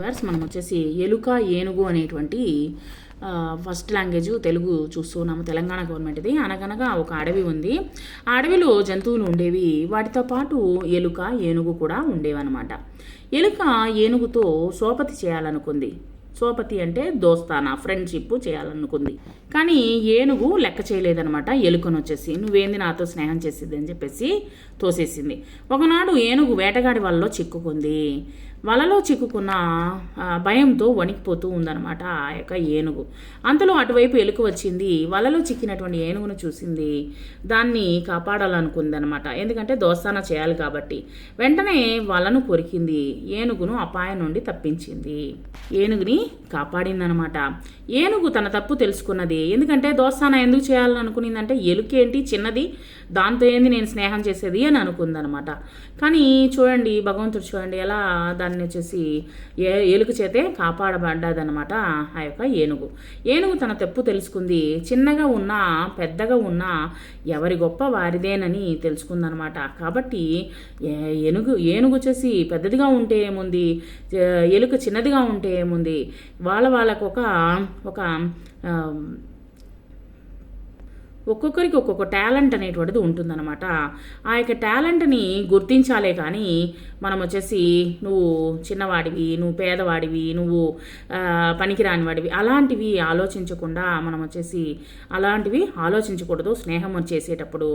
Verse మనం వచ్చేసి ఎలుక ఏనుగు అనేటువంటి ఫస్ట్ లాంగ్వేజ్ తెలుగు చూస్తున్నాము తెలంగాణ గవర్నమెంట్ది అనగనగా ఒక అడవి ఉంది. ఆ అడవిలో జంతువులు ఉండేవి. వాటితో పాటు ఎలుక ఏనుగు కూడా ఉండేవన్నమాట. ఎలుక ఏనుగుతో సోపతి చేయాలనుకుంది. సోపతి అంటే దోస్తానా ఫ్రెండ్షిప్ చేయాలనుకుంది. కానీ ఏనుగు లెక్క చేయలేదనమాట ఎలుకను వచ్చేసి నువ్వేంది నాతో స్నేహం చేసిద్ది అని చెప్పేసి తోసేసింది. ఒకనాడు ఏనుగు వేటగాడి వలలో చిక్కుకుంది. వలలో చిక్కుకున్న భయంతో వణికిపోతూ ఉందన్నమాట ఆ యొక్క ఏనుగు. అంతలో అటువైపు ఎలుక వచ్చింది. వలలో చిక్కినటువంటి ఏనుగును చూసింది. దాన్ని కాపాడాలనుకుందనమాట ఎందుకంటే దోస్తానా చేయాలి కాబట్టి. వెంటనే వలను కొరికింది. ఏనుగును అపాయం నుండి తప్పించింది. ఏనుగుని కాపాడిందనమాట. ఏనుగు తన తప్పు తెలుసుకున్నది. ఎందుకంటే దోస్తాన ఎందుకు చేయాలని అనుకునిందంటే ఎలుకేంటి చిన్నది దాంతో ఏంది నేను స్నేహం చేసేది అని అనుకుందనమాట. కానీ చూడండి భగవంతుడు చూడండి ఎలా దాన్ని వచ్చేసి ఏ ఎలుక చేతే కాపాడబడ్డదనమాట ఆ యొక్క ఏనుగు. ఏనుగు తన తప్పు తెలుసుకుంది. చిన్నగా ఉన్నా పెద్దగా ఉన్నా ఎవరి గొప్ప వారిదేనని తెలుసుకుందనమాట. కాబట్టి ఏ- ఏనుగు ఏనుగు వచ్చేసి పెద్దదిగా ఉంటే ఏముంది? ఎలుక చిన్నదిగా ఉంటే ఏముంది? వాళ్ళ వాళ్ళకు ఒక ఒక ఒక్కొక్కరికి ఒక్కొక్క టాలెంట్ అనేటువంటిది ఉంటుందన్నమాట. ఆ యొక్క టాలెంట్ని గుర్తించాలే కానీ మనం వచ్చేసి నువ్వు చిన్నవాడివి నువ్వు పేదవాడివి నువ్వు పనికిరానివాడివి పనికిరాని వాడివి అలాంటివి ఆలోచించకుండా మనం వచ్చేసి అలాంటివి ఆలోచించకూడదు. స్నేహం చేసేటప్పుడు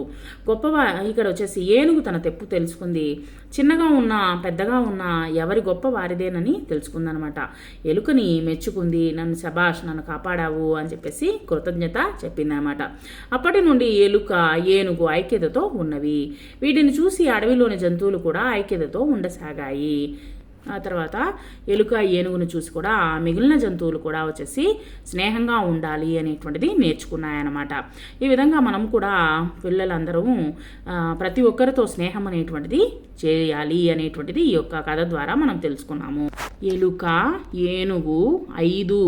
గొప్పవా ఇక్కడ వచ్చేసి ఏనుగు తన తెప్పు తెలుసుకుంది. చిన్నగా ఉన్నా పెద్దగా ఉన్నా ఎవరి గొప్ప వారిదేనని తెలుసుకుందనమాట ఎలుకని మెచ్చుకుంది నన్ను శబాష్ నన్ను కాపాడావు అని చెప్పేసి కృతజ్ఞత చెప్పిందనమాట అప్పటి నుండి ఎలుక ఏనుగు ఐక్యతతో ఉన్నవి. వీటిని చూసి అడవిలోని జంతువులు కూడా ఐక్యతతో ఉండసాగాయి. ఆ తర్వాత ఎలుక ఏనుగును చూసి కూడా మిగిలిన జంతువులు కూడా వచ్చేసి స్నేహంగా ఉండాలి అనేటువంటిది నేర్చుకున్నాయన్నమాట. ఈ విధంగా మనం కూడా పిల్లలందరూ ప్రతి ఒక్కరితో స్నేహం అనేటువంటిది చేయాలి అనేటువంటిది ఈ యొక్క కథ ద్వారా మనం తెలుసుకున్నాము. ఎలుక ఏనుగు ఐదు.